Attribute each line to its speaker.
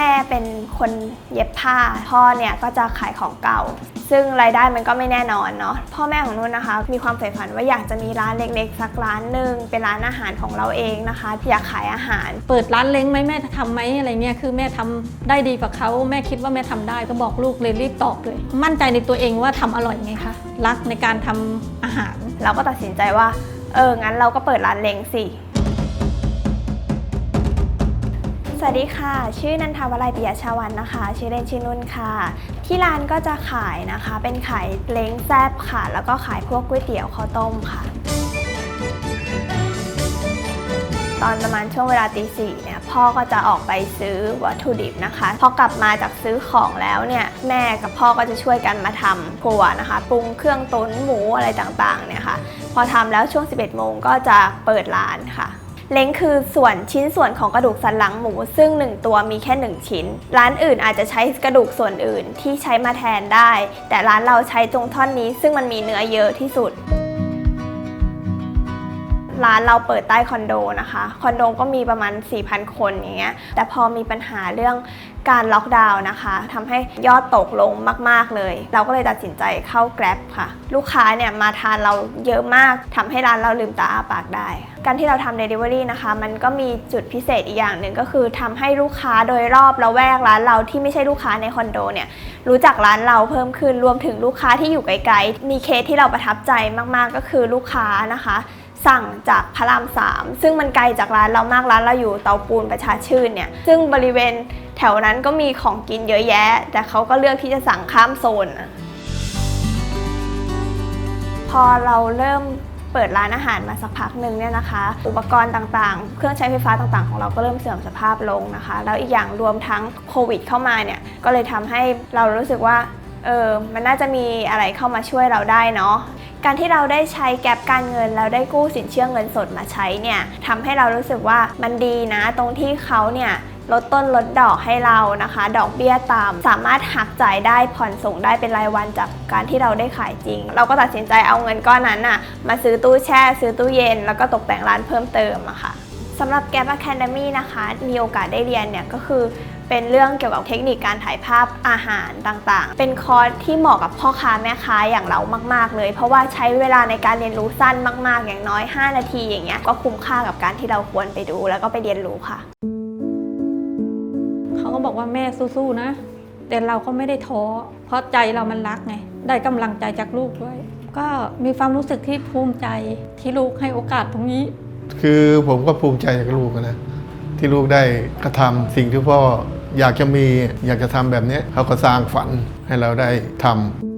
Speaker 1: ม่เป็นคนเย็บผ้า พ่อเนี่ยก็จะขายของเก่า ซึ่งรายได้มันก็ไม่แน่นอนเนาะพ่อแม่ของนุ่นนะคะ มีความใฝ่ฝันว่าอยากจะมีร้านเล็กๆ สักร้านหนึ่งเป็นร้านอาหารของเราเองนะคะอยากขายอาหาร
Speaker 2: เปิดร้านเล้งไหมแม่ทำไหมอะไรเงี้ยคือแม่ทำได้ดีกว่าเขาแม่คิดว่าแม่ทำได้ก็บอกลูกเลยรีบตอบเลย มั่นใจในตัวเองว่าทำอร่อยไงคะรักในการทำอาหาร
Speaker 1: เราก็ตัดสินใจว่าเอองั้นเราก็เปิดร้านเล้งสิ สวัสดีค่ะ ชื่อนันทาวลัยปิยชาวันนะคะ ชื่อเล่นชื่อนุ่นค่ะ ที่ร้านก็จะขายนะคะ เป็นขายเล้งแซบค่ะ แล้วก็ขายพวกก๋วยเตี๋ยวข้าวต้มค่ะ ตอนประมาณช่วงเวลาตีสี่เนี่ยพ่อก็จะออกไปซื้อวัตถุดิบนะคะ พอกลับมาจากซื้อของแล้วเนี่ยแม่กับพ่อก็จะช่วยกันมาทำครัวนะคะ ปรุงเครื่องตุ๋นหมูอะไรต่างๆเนี่ยค่ะ พอทำแล้วช่วง 11โมงก็จะเปิดร้านค่ะ เล้งคือส่วนชิ้นส่วนของกระดูกสันหลังหมู ซึ่ง 1 ตัวมีแค่ 1 ชิ้น ร้านอื่นอาจจะใช้กระดูกส่วนอื่นที่ใช้มาแทนได้ แต่ร้านเราใช้ตรงท่อนนี้ซึ่งมันมีเนื้อเยอะที่สุด ร้านเราเปิดใต้คอนโดนะคะคอนโดก็มีประมาณ 4,000 คนอย่างเงี้ยแต่พอมีปัญหาเรื่องการล็อกดาวน์นะคะทำให้ยอดตกลงมาก ๆ เลย เราก็เลยตัดสินใจเข้า Grab ค่ะ ลูกค้าเนี่ยมาทานเราเยอะมากทำให้ร้านเราลืมตาอ้าปากได้ การที่เราทำ Delivery นะคะ มันก็มีจุดพิเศษอีกอย่างหนึ่งก็คือทำให้ลูกค้าโดยรอบละแวกร้านเราที่ไม่ใช่ลูกค้าในคอนโดเนี่ยรู้จักร้านเราเพิ่มขึ้นรวมถึงลูกค้าที่อยู่ไกลๆมีเคสที่เราประทับใจมากๆก็คือลูกค้านะคะ สั่งจากพระรามสามซึ่งมันไกลจากร้านเรามากร้านเราอยู่เตาปูนประชาชื่นเนี่ยซึ่งบริเวณแถวนั้นก็มีของกินเยอะแยะ แต่เขาก็เลือกที่จะสั่งข้ามโซน พอเราเริ่มเปิดร้านอาหารมาสักพักหนึ่งเนี่ยนะคะ อุปกรณ์ต่างๆ เครื่องใช้ไฟฟ้าต่างๆ ของเราก็เริ่มเสื่อมสภาพลงนะคะ แล้วอีกอย่างรวมทั้งโควิดเข้ามาเนี่ยก็เลยทำให้เรารู้สึกว่าเออมันน่าจะมีอะไรเข้ามาช่วยเราได้เนาะ การที่เราได้ใช้แก็บการเงินแล้วได้กู้สินเชื่อเงินสดมาใช้เนี่ยทำให้เรารู้สึกว่ามันดีนะ ตรงที่เขาเนี่ยลดต้นลดดอกให้เรานะคะ ดอกเบี้ยต่ำสามารถหักจ่ายได้ผ่อนส่งได้เป็นรายวันจากการที่เราได้ขายจริง เราก็ตัดสินใจเอาเงินก้อนนั้นน่ะมาซื้อตู้แช่ ซื้อตู้เย็น แล้วก็ตกแต่งร้านเพิ่มเติมอะค่ะ สำหรับ Gap Academy นะคะ มีโอกาสได้เรียนเนี่ยก็คือเป็นเรื่องเกี่ยวกับเทคนิคการถ่ายภาพอาหารต่างๆ เป็นคอร์สที่เหมาะกับพ่อค้าแม่ค้าอย่างเรามาก ๆ เลย เพราะว่าใช้เวลาในการเรียนรู้สั้นมาก ๆ อย่างน้อย 5 นาทีอย่างเงี้ยก็คุ้มค่ากับการที่เราควรไปดู แล้วก็ไปเรียนรู้ค่ะ
Speaker 2: เขาก็บอกว่าแม่สู้ๆนะ แต่เราก็ไม่ได้ท้อเพราะใจเรามันรักไง ได้กำลังใจจากลูกด้วย ก็มีความรู้สึกที่ภูมิใจที่ลูกให้โอกาสตรงนี้
Speaker 3: คือผมก็ภูมิใจกับลูกนะที่ลูกได้กระทำสิ่งที่พ่ออยากจะมีอยากจะทำแบบนี้เขาก็สร้างฝันให้เราได้ทำ